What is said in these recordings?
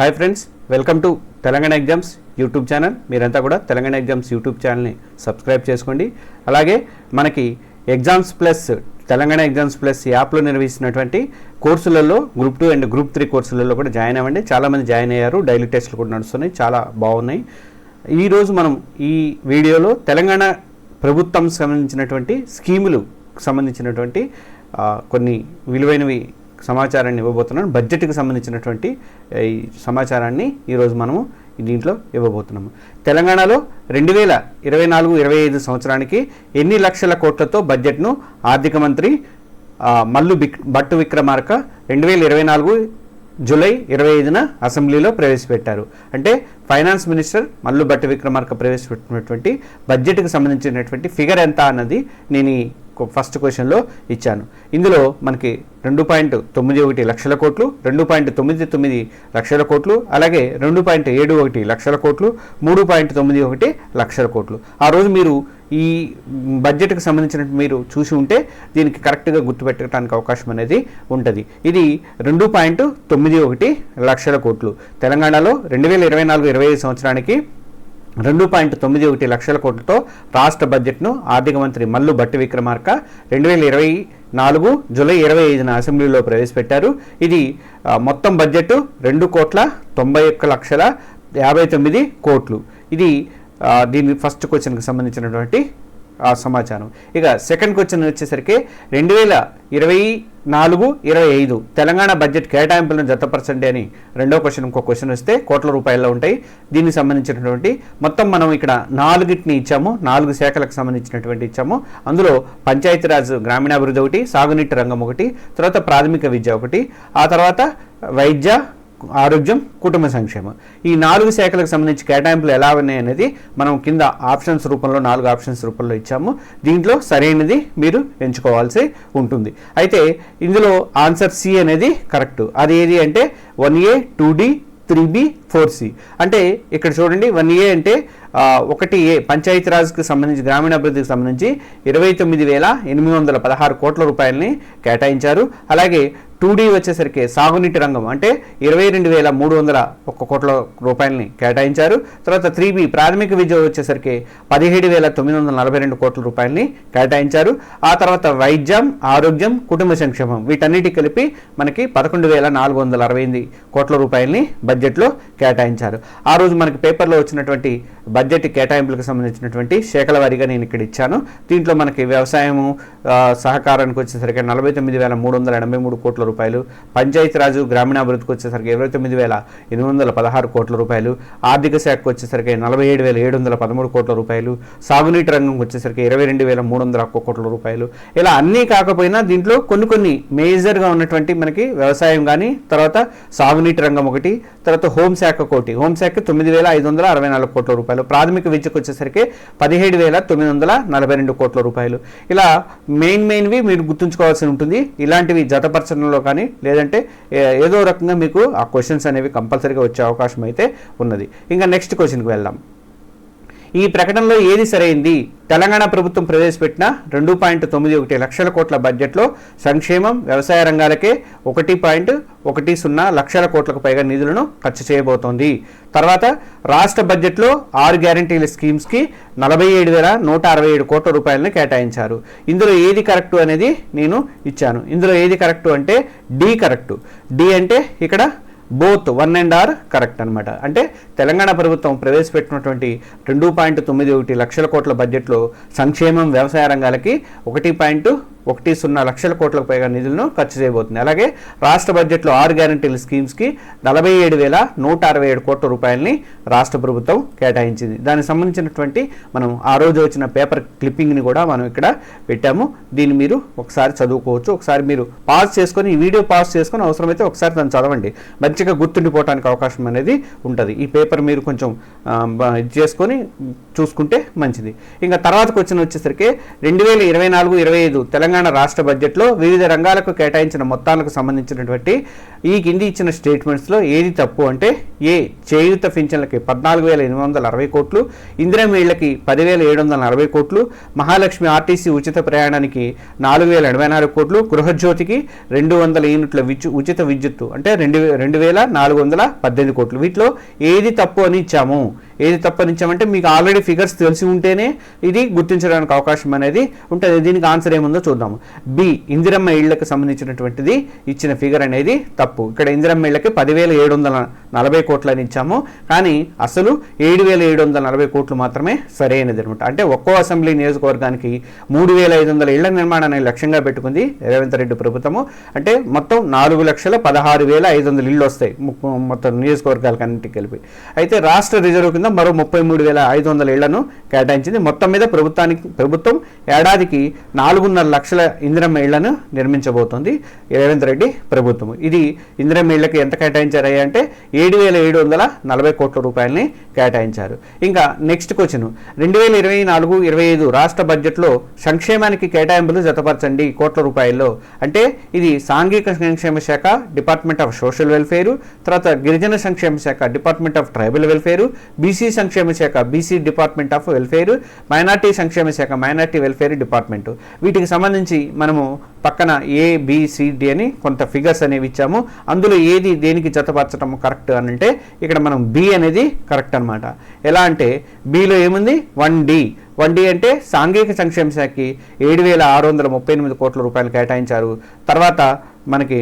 Hi friends welcome to Telangana exams YouTube channel మీరంతా కూడా Telangana exams YouTube ఛానల్ని subscribe చేసుకోండి. అలాగే మనకి exams plus Telangana exams plus యాప్లో నిర్వహిస్తున్నటువంటి కోర్సులలో group two and group three కోర్సులలో కూడా జాయిన్ అవ్వండి. చాలామంది జాయిన్ అయ్యారు. డైలీ టెస్ట్లు కూడా నడుస్తున్నాయి. చాలా బాగున్నాయి. ఈరోజు మనం ఈ వీడియోలో తెలంగాణ ప్రభుత్వం సంబంధించినటువంటి స్కీములు సంబంధించినటువంటి కొన్ని విలువైనవి సమాచారాన్ని ఇవ్వబోతున్నాను. బడ్జెట్కి సంబంధించినటువంటి ఈ సమాచారాన్ని ఈరోజు మనము దీంట్లో ఇవ్వబోతున్నాము. తెలంగాణలో రెండు వేల ఇరవై నాలుగు ఇరవై ఐదు సంవత్సరానికి ఎన్ని లక్షల కోట్లతో బడ్జెట్ను ఆర్థిక మంత్రి మల్లు బిక్ భట్టు విక్రమార్క రెండు వేల ఇరవై నాలుగు జూలై ఇరవై ఐదున అసెంబ్లీలో ప్రవేశపెట్టారు. అంటే ఫైనాన్స్ మినిస్టర్ మల్లు భట్టు విక్రమార్క ప్రవేశపెట్టినటువంటి బడ్జెట్కి సంబంధించినటువంటి ఫిగర్ ఎంత అన్నది నేను ఫస్ట్ క్వశ్చన్లో ఇచ్చాను. ఇందులో మనకి రెండు పాయింట్ తొమ్మిది ఒకటి లక్షల కోట్లు రెండు పాయింట్ తొమ్మిది తొమ్మిది లక్షల కోట్లు అలాగే రెండు పాయింట్ ఏడు ఒకటి లక్షల కోట్లు మూడు పాయింట్ తొమ్మిది ఒకటి లక్షల కోట్లు. ఆ రోజు మీరు ఈ బడ్జెట్కి సంబంధించినట్టు మీరు చూసి ఉంటే దీనికి కరెక్ట్గా గుర్తుపెట్టడానికి అవకాశం అనేది ఉంటుంది. ఇది రెండు పాయింట్ తొమ్మిది ఒకటి లక్షల కోట్లు. తెలంగాణలో రెండు వేల ఇరవై నాలుగు ఇరవై ఐదు సంవత్సరానికి రెండు పాయింట్ తొమ్మిది ఒకటి లక్షల కోట్లతో రాష్ట్ర బడ్జెట్ను ఆర్థిక మంత్రి మల్లు భట్టి విక్రమార్క రెండు వేల ఇరవై నాలుగు జూలై ఇరవై ఐదున అసెంబ్లీలో ప్రవేశపెట్టారు. ఇది మొత్తం బడ్జెట్ రెండు కోట్ల తొంభై ఒక్క లక్షల యాభై తొమ్మిది కోట్లు. ఇది దీని ఫస్ట్ క్వశ్చన్కి సంబంధించినటువంటి సమాచారం. ఇక సెకండ్ క్వశ్చన్ వచ్చేసరికి రెండు వేల ఇరవై నాలుగు ఇరవై ఐదు. తెలంగాణ బడ్జెట్ కేటాయింపులను జతపరచండి అని రెండో క్వశ్చన్ ఇంకో క్వశ్చన్ వస్తే కోట్ల రూపాయల్లో ఉంటాయి. దీనికి సంబంధించినటువంటి మొత్తం మనం ఇక్కడ నాలుగిటిని ఇచ్చాము. నాలుగు శాఖలకు సంబంధించినటువంటి ఇచ్చాము. అందులో పంచాయతీరాజ్ గ్రామీణాభివృద్ధి ఒకటి సాగునీటి రంగం ఒకటి తర్వాత ప్రాథమిక విద్య ఒకటి ఆ తర్వాత వైద్య ఆరోగ్యం కుటుంబ సంక్షేమం. ఈ నాలుగు శాఖలకు సంబంధించి కేటాయింపులు ఎలా ఉన్నాయి అనేది మనం కింద ఆప్షన్స్ రూపంలో నాలుగు ఆప్షన్స్ రూపంలో ఇచ్చాము. దీంట్లో సరైనది మీరు ఎంచుకోవాల్సి ఉంటుంది. అయితే ఇందులో ఆన్సర్ సి అనేది కరెక్ట్. అది ఏది అంటే one A two D three B four C. అంటే ఇక్కడ చూడండి వన్ ఏ అంటే ఒకటి ఏ పంచాయతీరాజ్కి సంబంధించి గ్రామీణాభివృద్ధికి సంబంధించి ఇరవై తొమ్మిది వేల ఎనిమిది వందల పదహారు కోట్ల రూపాయలని కేటాయించారు. అలాగే టూ డీ వచ్చేసరికి సాగునీటి రంగం అంటే ఇరవై రెండు వేల మూడు వందల ఒక్క కోట్ల రూపాయలని కేటాయించారు. తర్వాత త్రీ బి ప్రాథమిక విద్య వచ్చేసరికి పదిహేడు వేల తొమ్మిది వందల నలభై రెండు కోట్ల రూపాయలని కేటాయించారు. ఆ తర్వాత వైద్యం ఆరోగ్యం కుటుంబ సంక్షేమం వీటన్నిటి కలిపి మనకి పదకొండు వేల నాలుగు వందల అరవై ఎనిమిది కోట్ల రూపాయలని బడ్జెట్లో కేటాయించారు. ఆ రోజు మనకి పేపర్లో వచ్చినటువంటి బడ్జెట్ కేటాయింపులకు సంబంధించినటువంటి శాఖల వారీగా నేను ఇక్కడ ఇచ్చాను. దీంట్లో మనకి వ్యవసాయము సహకారానికి వచ్చేసరికి నలభై తొమ్మిది వేల మూడు వందల ఎనభై మూడు కోట్ల రూపాయలు పంచాయతీరాజు గ్రామీణాభివృద్ధికి వచ్చేసరికి ఇరవై తొమ్మిది వేల ఎనిమిది వందల పదహారు కోట్ల రూపాయలు ఆర్థిక శాఖకు వచ్చేసరికి నలభై ఏడు వేల ఏడు వందల పదమూడు కోట్ల రూపాయలు సాగునీటి రంగంకి వచ్చేసరికి ఇరవై రెండు వేల మూడు వందల ఒక్క కోట్ల రూపాయలు. ఇలా అన్నీ కాకపోయినా దీంట్లో కొన్ని కొన్ని మేజర్గా ఉన్నటువంటి మనకి వ్యవసాయం కానీ తర్వాత సాగునీటి రంగం ఒకటి తర్వాత హోంశాఖ కోటి. హోంశాఖ తొమ్మిది వేల ఐదు వందల అరవై నాలుగు కోట్ల రూపాయలు. ప్రాథమిక విద్యకు వచ్చేసరికి పదిహేడు వేల తొమ్మిది వందల నలభై రెండు కోట్ల రూపాయలు. ఇలా మెయిన్ మెయిన్వి మీరు గుర్తుంచుకోవాల్సి ఉంటుంది. ఇలాంటివి జతపరచడంలో కానీ లేదంటే ఏదో రకంగా మీకు ఆ క్వశ్చన్స్ అనేవి కంపల్సరీగా వచ్చే అవకాశం అయితే ఉన్నది. ఇంకా నెక్స్ట్ క్వశ్చన్కి వెళ్దాం. ఈ ప్రకటనలో ఏది సరైంది? తెలంగాణ ప్రభుత్వం ప్రవేశపెట్టిన రెండు పాయింట్ తొమ్మిది ఒకటి లక్షల కోట్ల బడ్జెట్లో సంక్షేమం వ్యవసాయ రంగాలకే ఒకటి పాయింట్ ఒకటి సున్నా లక్షల కోట్లకు పైగా నిధులను ఖర్చు చేయబోతోంది. తర్వాత రాష్ట్ర బడ్జెట్లో ఆరు గ్యారంటీల స్కీమ్స్కి నలభై ఏడు వేల నూట అరవై ఏడు కోట్ల రూపాయలను కేటాయించారు. ఇందులో ఏది కరెక్టు అనేది నేను ఇచ్చాను. ఇందులో ఏది కరెక్టు అంటే డి కరెక్టు. డి అంటే ఇక్కడ both one and are correct అనమాట అంటే తెలంగాణ ప్రభుత్వం ప్రవేశపెట్టినటువంటి రెండు పాయింట్ తొమ్మిది ఒకటి లక్షల కోట్ల బడ్జెట్లో సంక్షేమం వ్యవసాయ రంగాలకి ఒకటి పాయింట్ ఒకటి సున్నా లక్షల కోట్లకు పైగా నిధులను ఖర్చు చేయబోతుంది. అలాగే రాష్ట్ర బడ్జెట్లో ఆరు గ్యారంటీల స్కీమ్స్కి నలభై ఏడు వేల నూట అరవై ఏడు కోట్ల రూపాయలని రాష్ట్ర ప్రభుత్వం కేటాయించింది. దానికి సంబంధించినటువంటి మనం ఆ రోజు వచ్చిన పేపర్ క్లిప్పింగ్ని కూడా మనం ఇక్కడ పెట్టాము. దీన్ని మీరు ఒకసారి చదువుకోవచ్చు. ఒకసారి మీరు పాజ్ చేసుకొని ఈ వీడియో పాజ్ చేసుకొని అవసరమైతే ఒకసారి దాన్ని చదవండి. మంచిగా గుర్తుండిపోవడానికి అవకాశం అనేది ఉంటుంది. ఈ పేపర్ మీరు కొంచెం ఇది చేసుకొని చూసుకుంటే మంచిది. ఇంకా తర్వాతకు వచ్చిన వచ్చేసరికి రెండు వేల ఇరవై నాలుగు ఇరవై ఐదు తెలంగాణ తెలంగాణ రాష్ట్ర బడ్జెట్లో వివిధ రంగాలకు కేటాయించిన మొత్తాలకు సంబంధించినటువంటి ఈ కింది ఇచ్చిన స్టేట్మెంట్స్లో ఏది తప్పు అంటే ఏ చేయుత పింఛన్లకి పద్నాలుగు వేల ఎనిమిది వందల అరవై కోట్లు ఇందిరా పదివేల ఏడు వందల అరవై కోట్లు మహాలక్ష్మి ఆర్టీసీ ఉచిత ప్రయాణానికి నాలుగు వేల ఎనభై నాలుగు కోట్లు గృహజ్యోతికి రెండు వందల యూనిట్ల విద్యు ఉచిత విద్యుత్తు అంటే రెండు రెండు వేల నాలుగు వందల పద్దెనిమిది కోట్లు. వీటిలో ఏది తప్పు అని ఇచ్చాము? ఏది తప్పనించామంటే మీకు ఆల్రెడీ ఫిగర్స్ తెలిసి ఉంటేనే ఇది గుర్తించడానికి అవకాశం అనేది ఉంటుంది. దీనికి ఆన్సర్ ఏముందో చూద్దాము. బి ఇందిరమ్మ ఇళ్ళకు సంబంధించినటువంటిది ఇచ్చిన ఫిగర్ అనేది తప్పు. ఇక్కడ ఇందిరమ్మ ఇళ్ళకి పదివేల ఏడు వందల నలభై కోట్లు అని ఇచ్చాము. కానీ అసలు ఏడు వేల ఏడు వందల నలభై కోట్లు మాత్రమే సరైనది అనమాట. అంటే ఒక్కో అసెంబ్లీ నియోజకవర్గానికి మూడు వేల ఐదు వందల ఇళ్ళ నిర్మాణాన్ని లక్ష్యంగా పెట్టుకుంది రేవంత్ రెడ్డి ప్రభుత్వము. అంటే మొత్తం నాలుగు లక్షల పదహారు వేల ఐదు వందల ఇళ్ళు వస్తాయి. మొత్తం నియోజకవర్గాలకు అన్నింటికి కలిపి. అయితే రాష్ట్ర రిజర్వ్ కింద మరో ముప్పై మూడు వేల ఐదు వందల ఇళ్ళను కేటాయించింది. మొత్తం మీద ప్రభుత్వానికి ప్రభుత్వం ఏడాదికి నాలుగున్నర లక్షల ఇందిరమ్మ ఇళ్ళను నిర్మించబోతోంది రేవంత్ రెడ్డి ప్రభుత్వం. ఇది ఇందిరమ్మ ఇళ్ళకు ఎంత కేటాయించారయ్యా అంటే ఏడు వేల ఏడు వందల నలభై కోట్ల రూపాయలని కేటాయించారు. ఇంకా నెక్స్ట్ క్వశ్చన్. రెండు వేల ఇరవై నాలుగు ఇరవై ఐదు రాష్ట్ర బడ్జెట్లో సంక్షేమానికి కేటాయింపులు జతపరచండి కోట్ల రూపాయల్లో. అంటే ఇది సాంఘిక సంక్షేమ శాఖ డిపార్ట్మెంట్ ఆఫ్ సోషల్ వెల్ఫేరు తర్వాత గిరిజన సంక్షేమ శాఖ department of tribal welfare BC సంక్షేమ శాఖ BC department of welfare minority సంక్షేమ శాఖ మైనార్టీ వెల్ఫేర్ డిపార్ట్మెంట్. వీటికి సంబంధించి మనము పక్కన ఏ అని కొంత ఫిగర్స్ అనేవి ఇచ్చాము. అందులో ఏది దేనికి జతపరచడం కరెక్ట్ అని అంటే ఇక్కడ మనం బి అనేది కరెక్ట్ అన్నమాట. ఎలా అంటే బిలో ఏముంది? వన్ డి వన్ డి అంటే సాంఘిక సంక్షేమ శాఖకి ఏడు వేల ఆరు వందల ముప్పై ఎనిమిది కోట్ల రూపాయలు కేటాయించారు. తర్వాత మనకి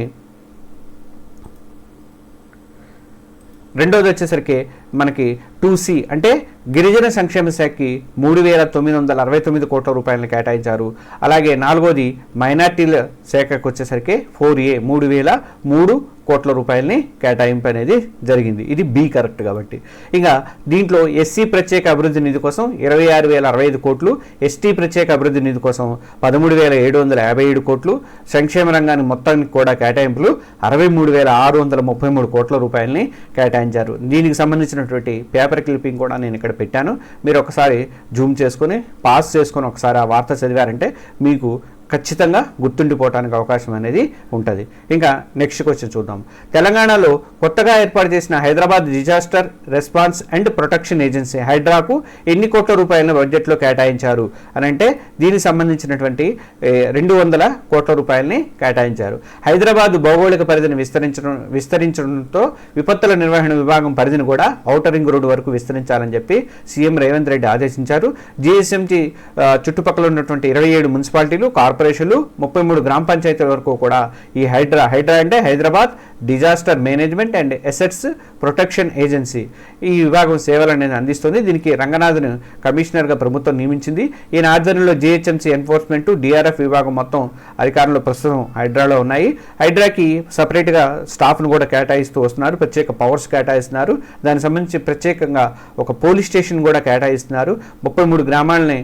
రెండోది వచ్చేసరికి మనకి టూ సి అంటే గిరిజన సంక్షేమ శాఖకి మూడు వేల తొమ్మిది వందల అరవై తొమ్మిది కోట్ల రూపాయలను కేటాయించారు. అలాగే నాలుగోది మైనార్టీల శాఖకు వచ్చేసరికి ఫోర్ ఏ మూడు వేల మూడు కోట్ల రూపాయలని కేటాయింపు అనేది జరిగింది. ఇది బి కరెక్ట్ కాబట్టి. ఇంకా దీంట్లో ఎస్సీ ప్రత్యేక అభివృద్ధి నిధి కోసం ఇరవై ఆరు వేల అరవై ఐదు కోట్లు ఎస్టీ ప్రత్యేక అభివృద్ధి నిధి కోసం పదమూడు వేల ఏడు వందల యాభై ఏడు కోట్లు సంక్షేమ రంగానికి మొత్తానికి కూడా కేటాయింపులు అరవై మూడు వేల ఆరు వందల ముప్పై మూడు కోట్ల రూపాయలని కేటాయించారు. దీనికి సంబంధించినటువంటి పేపర్ క్లిప్పింగ్ కూడా నేను ఇక్కడ పెట్టాను. మీరు ఒకసారి జూమ్ చేసుకొని పాస్ చేసుకొని ఒకసారి ఆ వార్త చదివారంటే మీకు ఖచ్చితంగా గుర్తుండిపోవడానికి అవకాశం అనేది ఉంటుంది. ఇంకా నెక్స్ట్ క్వశ్చన్ చూద్దాం. తెలంగాణలో కొత్తగా ఏర్పాటు చేసిన Hyderabad disaster response and protection agency హైడ్రాకు ఎన్ని కోట్ల రూపాయలను బడ్జెట్లో కేటాయించారు అని అంటే దీనికి సంబంధించినటువంటి రెండు వందల కోట్ల రూపాయలని కేటాయించారు. హైదరాబాద్ భౌగోళిక పరిధిని విస్తరించడం విస్తరించడంతో విపత్తుల నిర్వహణ విభాగం పరిధిని కూడా ఔటర్ రింగ్ రోడ్డు వరకు విస్తరించాలని చెప్పి సీఎం రేవంత్ రెడ్డి ఆదేశించారు. జిఎస్ఎంటీ చుట్టుపక్కల ఉన్నటువంటి ఇరవై ఏడు మున్సిపాలిటీలు కార్పొరేషన్లు ముప్పై మూడు గ్రామ పంచాయతీల వరకు కూడా ఈ హైడ్రా హైడ్రా అంటే Hyderabad disaster management and assets protection agency. ఈ విభాగం సేవలు అనేది అందిస్తుంది. దీనికి రంగనాథ్ను కమిషనర్గా ప్రభుత్వం నియమించింది. ఈయన ఆధ్వర్యంలో జిహెచ్ఎంసీ ఎన్ఫోర్స్మెంట్ డిఆర్ఎఫ్ విభాగం మొత్తం అధికారంలో ప్రస్తుతం హైడ్రాలో ఉన్నాయి. హైడ్రాకి సపరేట్గా స్టాఫ్ను కూడా కేటాయిస్తూ వస్తున్నారు. ప్రత్యేక పవర్స్ కేటాయిస్తున్నారు. దానికి సంబంధించి ప్రత్యేకంగా ఒక పోలీస్ స్టేషన్ కూడా కేటాయిస్తున్నారు. ముప్పై మూడు గ్రామాలని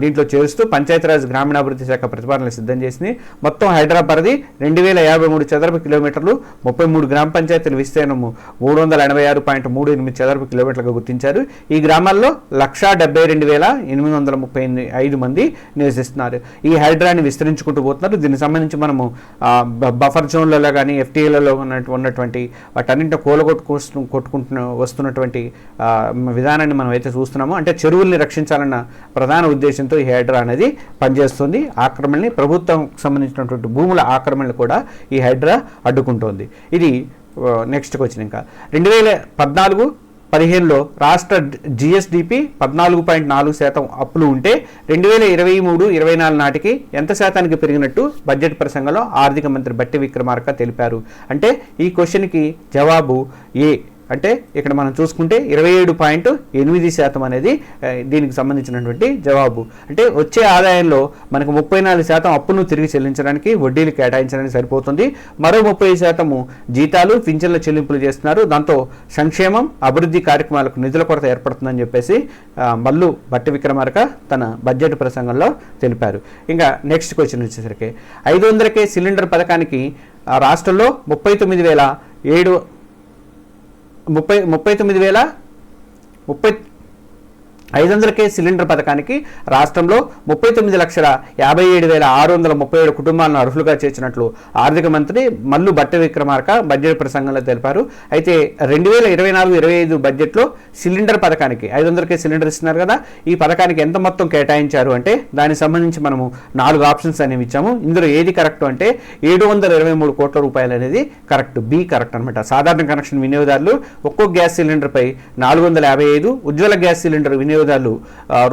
దీంట్లో చేరుస్తూ పంచాయతీరాజ్ గ్రామీణాభివృద్ధి శాఖ ప్రతిపాదనలు సిద్ధం చేసింది. మొత్తం హైదరాబాద్ రెండు వేల యాభై మూడు చదరపు కిలోమీటర్లు ముప్పై మూడు గ్రామ పంచాయతీల విస్తీర్ణము మూడు వందల ఎనభై ఆరు పాయింట్ మూడు ఎనిమిది చదరపు కిలోమీటర్లుగా గుర్తించారు. ఈ గ్రామాల్లో లక్షా డెబ్బై రెండు వేల ఎనిమిది వందల ముప్పై ఎనిమిది ఐదు మంది నివసిస్తున్నారు. ఈ హైడ్రాని విస్తరించుకుంటూ పోతున్నారు. దీనికి సంబంధించి మనము బఫర్ జోన్లలో కానీ ఎఫ్టీఏలలో ఉన్నటువంటి వాటన్నింటిని కూలగొట్టుకు కొట్టుకుంటున్న వస్తున్నటువంటి విధానాన్ని మనం అయితే చూస్తున్నాము. అంటే చెరువుల్ని రక్షించాలన్న ప్రధాన ఉద్దేశంతో ఈ హైడ్రా అనేది పనిచేస్తుంది. ఆక్రమణని ప్రభుత్వం సంబంధించినటువంటి భూముల ఆక్రమణలు కూడా ఈ హైడ్రా అడ్డుకుంటోంది. ఇది నెక్స్ట్కి వచ్చిన ఇంకా. రెండు వేల పద్నాలుగు పదిహేనులో రాష్ట్ర జిఎస్డిపి పద్నాలుగు పాయింట్ నాలుగు శాతం అప్పులు ఉంటే రెండు వేల ఇరవై మూడు ఇరవై నాలుగు నాటికి ఎంత శాతానికి పెరిగినట్టు బడ్జెట్ ప్రసంగంలో ఆర్థిక మంత్రి బట్టి విక్రమార్క తెలిపారు. అంటే ఈ క్వశ్చన్కి జవాబు ఏ? అంటే ఇక్కడ మనం చూసుకుంటే ఇరవై ఏడు పాయింట్ ఎనిమిది శాతం అనేది దీనికి సంబంధించినటువంటి జవాబు. అంటే వచ్చే ఆదాయంలో మనకు ముప్పై నాలుగు శాతం అప్పును తిరిగి చెల్లించడానికి వడ్డీలు కేటాయించడానికి సరిపోతుంది. మరో ముప్పై శాతము జీతాలు పింఛన్ల చెల్లింపులు చేస్తున్నారు. దాంతో సంక్షేమం అభివృద్ధి కార్యక్రమాలకు నిధుల కొరత ఏర్పడుతుందని చెప్పేసి మల్లు భట్టి విక్రమార్క తన బడ్జెట్ ప్రసంగంలో తెలిపారు. ఇంకా నెక్స్ట్ క్వశ్చన్ వచ్చేసరికి ఐదు వందలకే సిలిండర్ పథకానికి ఆ, రాష్ట్రంలో ముప్పై తొమ్మిది వేల ఏడు ముప్పై ముప్పై తొమ్మిది వేల ముప్పై ఐదు వందలకే సిలిండర్ పథకానికి రాష్ట్రంలో ముప్పై తొమ్మిది లక్షల యాభై ఏడు వేల ఆరు వందల ముప్పై ఏడు కుటుంబాలను అర్హులుగా చేర్చినట్లు ఆర్థిక మంత్రి మల్లు బట్ట విక్రమార్క బడ్జెట్ ప్రసంగంలో తెలిపారు. అయితే రెండు వేల ఇరవై నాలుగు ఇరవై ఐదు బడ్జెట్లో సిలిండర్ పథకానికి ఐదు వందలకే సిలిండర్ ఇస్తున్నారు కదా ఈ పథకానికి ఎంత మొత్తం కేటాయించారు అంటే దానికి సంబంధించి మనము నాలుగు ఆప్షన్స్ అనేవి ఇచ్చాము. ఇందులో ఏది కరెక్ట్ అంటే ఏడు వందల ఇరవై మూడు కోట్ల రూపాయలు అనేది కరెక్ట్ బి కరెక్ట్ అనమాట సాధారణ కనెక్షన్ వినియోగదారులు ఒక్కో గ్యాస్ సిలిండర్పై నాలుగు వందల యాభై ఐదు ఉజ్వల గ్యాస్ సిలిండర్ వినియోగ ఉద్యోగాలు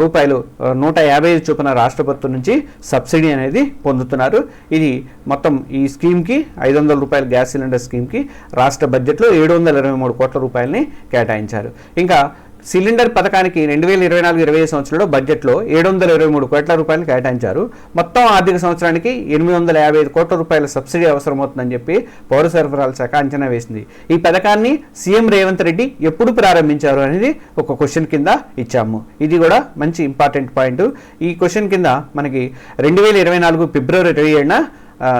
రూపాయలు నూట యాభై ఐదు చొప్పున రాష్ట్ర ప్రభుత్వం నుంచి సబ్సిడీ అనేది పొందుతున్నారు. ఇది మొత్తం ఈ స్కీమ్కి ఐదు వందల రూపాయల గ్యాస్ సిలిండర్ స్కీమ్కి రాష్ట్ర బడ్జెట్లో ఏడు వందల ఇరవై మూడు కోట్ల రూపాయలని కేటాయించారు. ఇంకా సిలిండర్ పథకానికి రెండు వేల ఇరవై నాలుగు ఇరవై ఐదు సంవత్సరంలో బడ్జెట్లో ఏడు వందల ఇరవై మూడు కోట్ల రూపాయలు కేటాయించారు. మొత్తం ఆర్థిక సంవత్సరానికి ఎనిమిది వందల యాభై ఐదు కోట్ల రూపాయల సబ్సిడీ అవసరమవుతుందని చెప్పి పౌర సరఫరాల శాఖ అంచనా వేసింది. ఈ పథకాన్ని సీఎం రేవంత్ రెడ్డి ఎప్పుడు ప్రారంభించారు అనేది ఒక క్వశ్చన్ కింద ఇచ్చాము. ఇది కూడా మంచి ఇంపార్టెంట్ పాయింట్. ఈ క్వశ్చన్ కింద మనకి రెండు వేల ఇరవై నాలుగు ఫిబ్రవరి ఇరవై ఏడున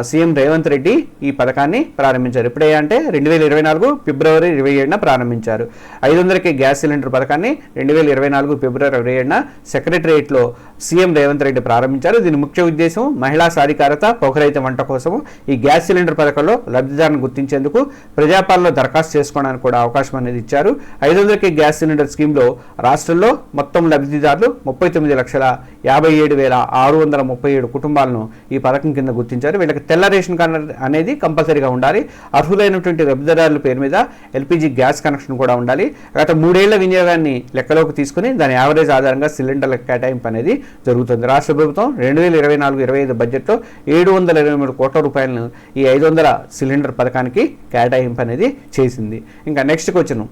సీఎం రేవంత్ రెడ్డి ఈ పథకాన్ని ప్రారంభించారు. ఇప్పుడే అంటే రెండు వేల ఇరవై నాలుగు ఫిబ్రవరి ఇరవై ఏడున ప్రారంభించారు. ఐదు వందలకి గ్యాస్ సిలిండర్ పథకాన్ని రెండు వేల ఇరవై నాలుగు ఫిబ్రవరి ఇరవై ఏడున సెక్రటరియట్లో సీఎం రేవంత్ రెడ్డి ప్రారంభించారు. దీని ముఖ్య ఉద్దేశం మహిళా సాధికారత పొగరైత వంట కోసం ఈ గ్యాస్ సిలిండర్ పథకంలో లబ్ధిదారులను గుర్తించేందుకు ప్రజాపాలలో దరఖాస్తు చేసుకోవడానికి కూడా అవకాశం అనేది ఇచ్చారు. ఐదు వందలకి గ్యాస్ సిలిండర్ స్కీమ్లో రాష్ట్రంలో మొత్తం లబ్ధిదారులు ముప్పై తొమ్మిది లక్షల యాభై ఏడు వేల ఆరు వందల ముప్పై ఏడు కుటుంబాలను ఈ పథకం కింద గుర్తించారు. వీళ్ళకి తెల్ల రేషన్ కార్డు అనేది కంపల్సరీగా ఉండాలి. అర్హులైనటువంటి లబ్ధిదారుల పేరు మీద ఎల్పిజి గ్యాస్ కనెక్షన్ కూడా ఉండాలి. గత మూడేళ్ళ వినియోగాన్ని లెక్కలోకి తీసుకుని దాని యావరేజ్ ఆధారంగా సిలిండర్ల కేటాయింపు అనేది జరుగుతుంది. రాష్ట్ర ప్రభుత్వం రెండు వేల ఇరవై నాలుగు ఇరవై ఐదు బడ్జెట్లో ఏడు వందల ఇరవై మూడు కోట్ల రూపాయలను ఈ ఐదు వందల సిలిండర్ పథకానికి కేటాయింపు అనేది చేసింది. ఇంకా నెక్స్ట్ క్వశ్చన్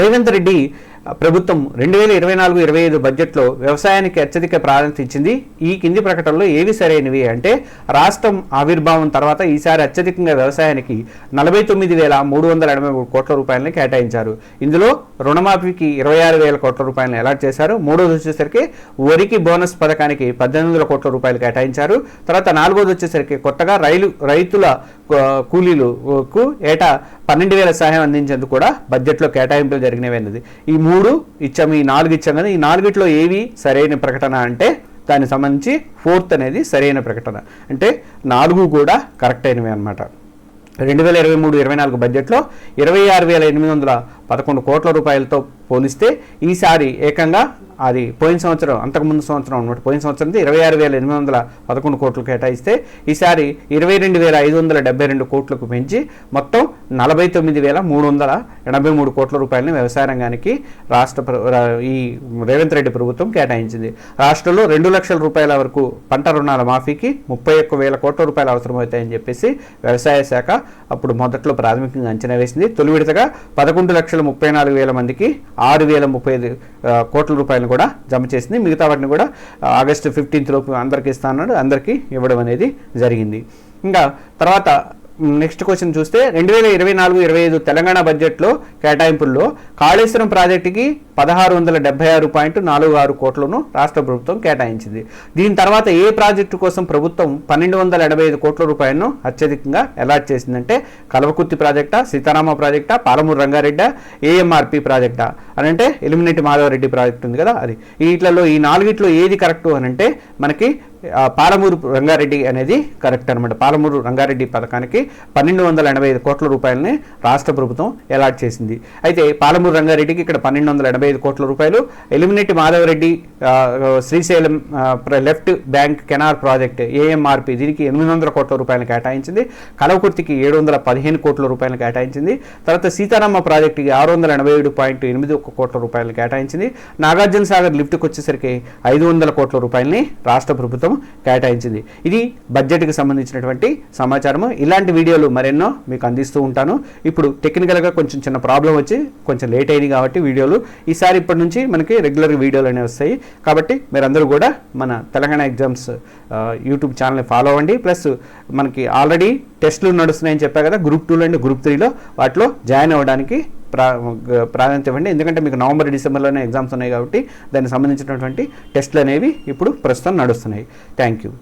రేవంత్ రెడ్డి ప్రభుత్వం రెండు వేల ఇరవై నాలుగు ఇరవై ఐదు బడ్జెట్లో వ్యవసాయానికి అత్యధిక ప్రాధాన్యత ఇచ్చింది. ఈ కింది ప్రకటనలో ఏవి సరైనవి అంటే రాష్ట్రం ఆవిర్భావం తర్వాత ఈసారి అత్యధికంగా వ్యవసాయానికి నలభై తొమ్మిది వేల మూడు వందల ఎనభై మూడు కోట్ల రూపాయలను కేటాయించారు. ఇందులో రుణమాఫీకి ఇరవై ఆరు వేల కోట్ల రూపాయలను అలాట్ చేశారు. మూడోది వచ్చేసరికి వరికి బోనస్ పథకానికి పద్దెనిమిది వందల కోట్ల రూపాయలు కేటాయించారు. తర్వాత నాలుగోది వచ్చేసరికి కొత్తగా రైలు రైతుల కూలీలకు ఏటా పన్నెండు వేల సహాయం అందించేందుకు కూడా బడ్జెట్లో కేటాయింపులు జరిగినవి అన్నది. ఈ మూడు ఇచ్చాము ఈ నాలుగు ఇచ్చాం కదా ఈ నాలుగిట్లో ఏవి సరైన ప్రకటన అంటే దానికి సంబంధించి ఫోర్త్ అనేది సరైన ప్రకటన. అంటే నాలుగు కూడా కరెక్ట్ అయినవి అనమాట రెండు వేల ఇరవై మూడు ఇరవై నాలుగు బడ్జెట్లో ఇరవై ఆరు వేల ఎనిమిది వందల పదకొండు కోట్ల రూపాయలతో పోలిస్తే ఈసారి ఏకంగా అది పోయిన సంవత్సరం అంతకుముందు సంవత్సరం అనమాట పోయిన సంవత్సరం ఇరవై ఆరు వేల ఎనిమిది వందల పదకొండు కోట్లు కేటాయిస్తే ఈసారి ఇరవై రెండు వేల ఐదు వందల డెబ్బై రెండు కోట్లకు పెంచి మొత్తం నలభై తొమ్మిది వేల మూడు వందల ఎనభై మూడు కోట్ల రూపాయలని వ్యవసాయ రంగానికి రాష్ట్ర ఈ రేవంత్ రెడ్డి ప్రభుత్వం కేటాయించింది. రాష్ట్రంలో రెండు లక్షల రూపాయల వరకు పంట రుణాల మాఫీకి ముప్పై ఒక్క వేల కోట్ల రూపాయలు అవసరమవుతాయని చెప్పేసి వ్యవసాయ శాఖ అప్పుడు మొదట్లో ప్రాథమికంగా అంచనా వేసింది. తొలి విడతగా పదకొండు లక్షల ముప్పై నాలుగు వేల మందికి ఆరు వేల ముప్పై ఐదు కోట్ల రూపాయలు కూడా జమ చేసింది. మిగతా వాటిని కూడా ఆగస్టు ఫిఫ్టీన్త్ లోపు అందరికీ ఇస్తానన్నాడు అందరికీ ఇవ్వడం అనేది జరిగింది. ఇంకా తర్వాత నెక్స్ట్ క్వశ్చన్ చూస్తే రెండు వేల ఇరవై నాలుగు ఇరవై ఐదు తెలంగాణ బడ్జెట్లో కేటాయింపుల్లో కాళేశ్వరం ప్రాజెక్టుకి పదహారు వందల డెబ్బై ఆరు పాయింట్ నాలుగు ఆరు కోట్లను రాష్ట్ర ప్రభుత్వం కేటాయించింది. దీని తర్వాత ఏ ప్రాజెక్టు కోసం ప్రభుత్వం పన్నెండు వందల ఎనభై ఐదు కోట్ల రూపాయలను అత్యధికంగా అలాట్ చేసిందంటే కలవకుర్తి ప్రాజెక్టా సీతారామ ప్రాజెక్టా పాలమూరు రంగారెడ్డి ఏఎంఆర్పి ప్రాజెక్టా అని అంటే ఎలిమినేటి మాధవరెడ్డి ప్రాజెక్ట్ ఉంది కదా అది. వీటిలలో ఈ నాలుగిట్లో ఏది కరెక్ట్ అని అంటే మనకి పాలమూరు రంగారెడ్డి అనేది కరెక్ట్ అనమాట పాలమూరు రంగారెడ్డి పథకానికి పన్నెండు వందల ఎనభై ఐదు కోట్ల రూపాయలని రాష్ట్ర ప్రభుత్వం అలాట్ చేసింది. అయితే పాలమూరు రంగారెడ్డికి ఇక్కడ పన్నెండు వందల ఎనభై ఐదు కోట్ల రూపాయలు ఎలిమినేటి మాధవరెడ్డి శ్రీశైలం ప్ర- left bank canal project AMRP దీనికి ఎనిమిది వందల కోట్ల రూపాయలు కేటాయించింది. కలవకుర్తికి ఏడు వందల పదిహేను కోట్ల రూపాయలు కేటాయించింది. తర్వాత సీతారామ ప్రాజెక్టుకి ఆరు వందల ఎనభై ఏడు పాయింట్ ఎనిమిది ఒక కోట్ల రూపాయలు కేటాయించింది. నాగార్జున సాగర్ లిఫ్ట్కి వచ్చేసరికి ఐదు వందల కోట్ల రూపాయలని రాష్ట్ర ప్రభుత్వం కేటాయించింది. ఇది బడ్జెట్కి సంబంధించినటువంటి సమాచారము. ఇలాంటి వీడియోలు మరెన్నో మీకు అందిస్తూ ఉంటాను. ఇప్పుడు టెక్నికల్గా కొంచెం చిన్న ప్రాబ్లం వచ్చి కొంచెం లేట్ అయింది కాబట్టి వీడియోలు. ఈసారి ఇప్పటి నుంచి మనకి రెగ్యులర్ వీడియోలు అనేవి వస్తాయి. కాబట్టి మీరందరూ కూడా మన తెలంగాణ ఎగ్జామ్స్ యూట్యూబ్ ఛానల్ని ఫాలో అవ్వండి. ప్లస్ మనకి ఆల్రెడీ టెస్టులు నడుస్తున్నాయని చెప్పా కదా గ్రూప్ టూలో అండ్ గ్రూప్ త్రీలో వాటిలో జాయిన్ అవ్వడానికి ప్రా ప్రాధాన్యత ఇవ్వండి. ఎందుకంటే మీకు నవంబర్ డిసెంబర్లోనే ఎగ్జామ్స్ ఉన్నాయి కాబట్టి దానికి సంబంధించినటువంటి టెస్టులు అనేవి ఇప్పుడు ప్రస్తుతం నడుస్తున్నాయి. Thank you.